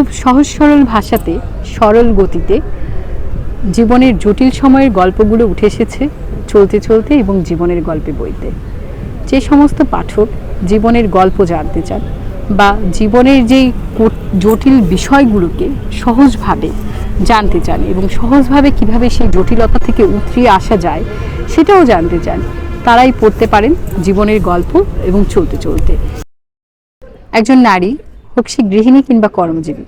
খুব সহজ সরল ভাষাতে, সরল গতিতে জীবনের জটিল সময়ের গল্পগুলো উঠে এসেছে চলতে চলতে এবং জীবনের গল্পে বইতে। যে সমস্ত পাঠক জীবনের গল্প জানতে চান বা জীবনের যেই জটিল বিষয়গুলোকে সহজভাবে জানতে চান এবং সহজভাবে কীভাবে সেই জটিলতা থেকে উতরিয়ে আসা যায় সেটাও জানতে চান, তারাই পড়তে পারেন জীবনের গল্প এবং চলতে চলতে। একজন নারী হোক সে গৃহিণী কিংবা কর্মজীবী।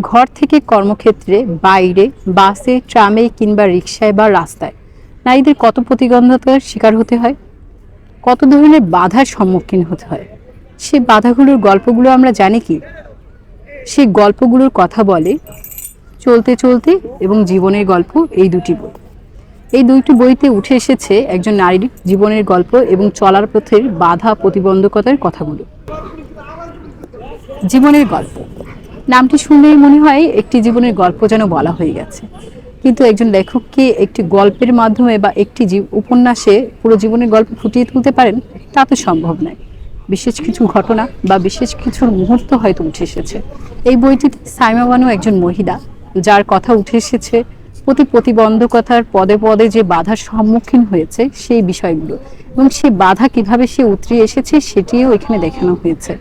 ঘর থেকে কর্মক্ষেত্রে, বাইরে, বাসে, ট্রামে কিংবা রিক্সায় বা রাস্তায় নারীদের কত প্রতিবন্ধতার শিকার হতে হয়? কত ধরনের বাধার সম্মুখীন হতে হয়? সে বাধাগুলোর গল্পগুলো আমরা জানি কি? সে গল্পগুলোর কথা বলে, চলতে চলতে এবং জীবনের গল্প এই দুটি বই। এই দুইটি বইতে উঠে এসেছে একজন নারীর জীবনের গল্প এবং চলার পথের বাধা প্রতিবন্ধকতার কথাগুলো। জীবনের গল্প। নামটি শুনলেই মনে হয় একটি জীবনের গল্প যেন বলা হয়ে গেছে। কিন্তু একজন লেখককে একটি গল্পের মাধ্যমে বা একটি উপন্যাসে পুরো জীবনের গল্প ফুটিয়ে তুলতে পারেন? তা তো সম্ভব নয়। বিশেষ কিছু ঘটনা বা বিশেষ কিছু মুহূর্ত হয়তো উঠে এসেছে। এই বইটিতে সাইমা বানু একজন মহিলা, যার কথা উঠে এসেছে। প্রতি প্রতিবন্ধকতার পদে পদে যে বাধার সম্মুখীন হয়েছে সেই বিষয়গুলো এবং সেই বাধা কীভাবে সে উতরিয়ে এসেছে সেটিও এখানে দেখানো হয়েছে।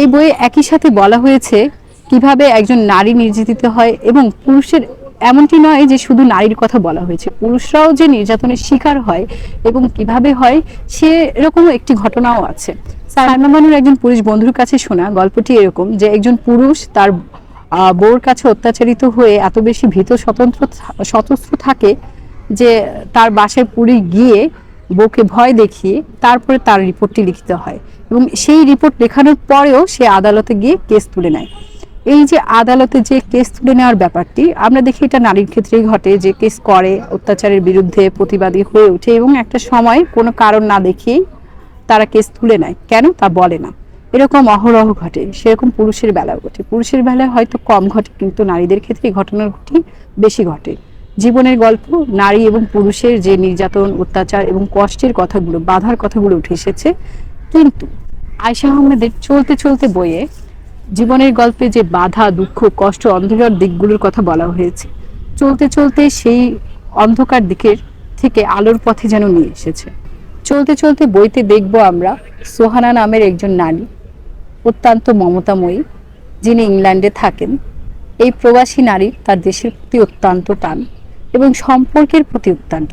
এই বইয়ে একই সাথে বলা হয়েছে কীভাবে একজন নারী নির্যাতিত হয় এবং পুরুষের এমনটি নয় যে শুধু নারীর কথা বলা হয়েছে। পুরুষরাও যে নির্যাতনের শিকার হয় এবং কীভাবে হয় সে এরকম একটি ঘটনাও আছে। সালমা বানুর একজন পুরুষ বন্ধুর কাছে শোনা, গল্পটি এরকম, যে একজন পুরুষ তার বউর কাছে অত্যাচারিত হয়ে এত বেশি ভীত, স্বতন্ত্র সতস্ত্র থাকে যে তার বাসায় পুরী গিয়ে বউকে ভয় দেখিয়ে তারপরে তার রিপোর্টটি লিখতে হয় এবং সেই রিপোর্ট লেখানোর পরেও সে আদালতে গিয়ে কেস তুলে নেয়। এই যে আদালতে যে কেস তুলে নেওয়ার ব্যাপারটি, আমরা দেখি এটা নারীর ক্ষেত্রেই ঘটে যে কেস করে, অত্যাচারের বিরুদ্ধে প্রতিবাদী হয়ে ওঠে এবং একটা সময় কোনো কারণ না দেখিয়েই তারা কেস তুলে নেয়। কেন? তা বলে না। এরকম অহরহ ঘটে, সেরকম পুরুষের বেলাও ঘটে। পুরুষের বেলায় হয়তো কম ঘটে, কিন্তু নারীদের ক্ষেত্রে এই ঘটনাটি বেশি ঘটে। জীবনের গল্প, নারী এবং পুরুষের যে নির্যাতন, অত্যাচার এবং কষ্টের কথাগুলো, বাধার কথাগুলো উঠে এসেছে। কিন্তু আয়শা আহমেদের চলতে চলতে বইয়ে জীবনের গল্পে যে বাধা, দুঃখ, কষ্ট, অন্ধকার দিকগুলোর কথা বলা হয়েছে, চলতে চলতে সেই অন্ধকার দিকের থেকে আলোর পথে যেন নিয়ে এসেছে। চলতে চলতে বইতে দেখব আমরা সোহানা নামের একজন নারী, অত্যন্ত মমতাময়ী, যিনি ইংল্যান্ডে থাকেন। এই প্রবাসী নারী তার দেশের প্রতি অত্যন্ত টান। এবং সম্পর্কের প্রতি টান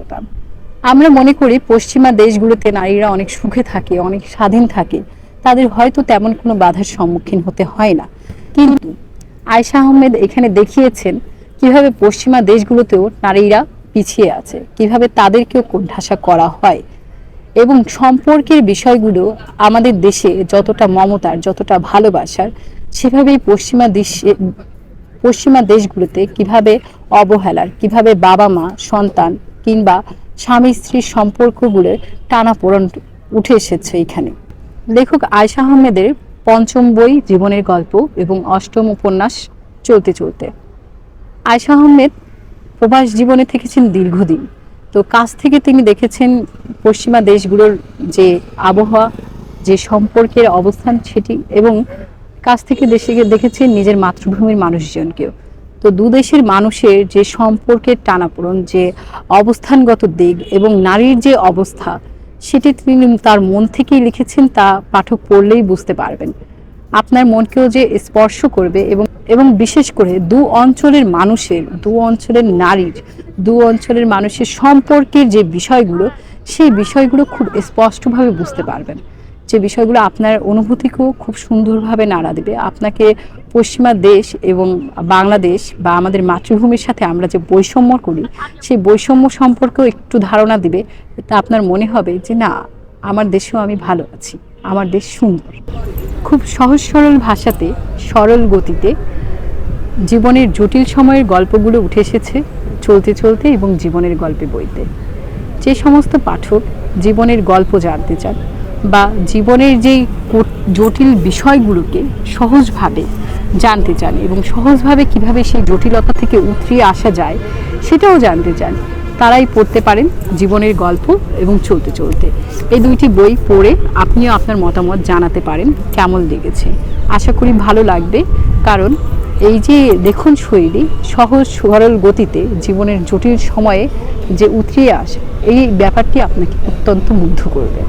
আমরা মনে করি পশ্চিমা দেশগুলোতে নারীরা অনেক সুখে থাকে, অনেক স্বাধীন থাকে। তাদের হয়তো তেমন কোনো বাধার সম্মুখীন হতে হয় না। কিন্তু আয়শা আহমেদ এখানে দেখিয়েছেন কীভাবে পশ্চিমা দেশগুলোতেও নারীরা পিছিয়ে আছে, কীভাবে তাদেরকেও কোণঠাসা করা হয় এবং সম্পর্কের বিষয়গুলো আমাদের দেশে যতটা মমতার, যতটা ভালোবাসার, সেভাবেই পশ্চিমা দেশে পশ্চিমা দেশগুলোতে কীভাবে অবহেলার, কীভাবে বাবা মা, সন্তান কিংবা স্বামী স্ত্রীর সম্পর্কগুলোর টানাপোড়ন উঠে এসেছে এখানে। লেখক আয়শা আহমেদের পঞ্চম বই জীবনের গল্প এবং অষ্টম উপন্যাস চলতে চলতে। আয়শা আহমেদ প্রবাস জীবনে থেকেছেন দীর্ঘদিন। তো কাছ থেকে তিনি দেখেছেন পশ্চিমা দেশগুলোর যে আবহাওয়া, যে সম্পর্কের অবস্থান সেটি এবং কাছ থেকে দেশে গিয়ে দেখেছেন নিজের মাতৃভূমির মানুষজনকেও। তো দু দেশের মানুষের যে সম্পর্কের টানাপোড়ন, যে অবস্থানগত দিক এবং নারীর যে অবস্থা, সেটি তিনি তার মন থেকেই লিখেছেন, তা পাঠক পড়লেই বুঝতে পারবেন। আপনার মনকেও যে স্পর্শ করবে এবং এবং বিশেষ করে দু অঞ্চলের মানুষের, দু অঞ্চলের নারীর, দু অঞ্চলের মানুষের সম্পর্কের যে বিষয়গুলো, সেই বিষয়গুলো খুব স্পষ্টভাবে বুঝতে পারবেন। যে বিষয়গুলো আপনার অনুভূতিকেও খুব সুন্দরভাবে নাড়া দেবে। আপনাকে পশ্চিমা দেশ এবং বাংলাদেশ বা আমাদের মাতৃভূমির সাথে আমরা যে বৈষম্য করি, সেই বৈষম্য সম্পর্কেও একটু ধারণা দিবে। তা আপনার মনে হবে যে, না, আমার দেশেও আমি ভালো আছি, আমার দেশ সুন্দর। খুব সহজ সরল ভাষাতে, সরল গতিতে জীবনের জটিল সময়ের গল্পগুলো উঠে এসেছে চলতে চলতে এবং জীবনের গল্পে বইতে। যে সমস্ত পাঠক জীবনের গল্প জানতে চান বা জীবনের যেই জটিল বিষয়গুলোকে সহজভাবে জানতে চান এবং সহজভাবে কীভাবে সেই জটিলতা থেকে উতরিয়ে আসা যায়, সেটাও জানতে চান, তারাই পড়তে পারেন জীবনের গল্প এবং চলতে চলতে। এই দুইটি বই পড়ে আপনিও আপনার মতামত জানাতে পারেন, কেমন লেগেছে? আশা করি ভালো লাগবে, কারণ এই যে দেখুন শৈলী, সহজ সরল গতিতে জীবনের জটিল সময়ে যে উতরিয়ে আসে, এই ব্যাপারটি আপনাকে অত্যন্ত মুগ্ধ করবে।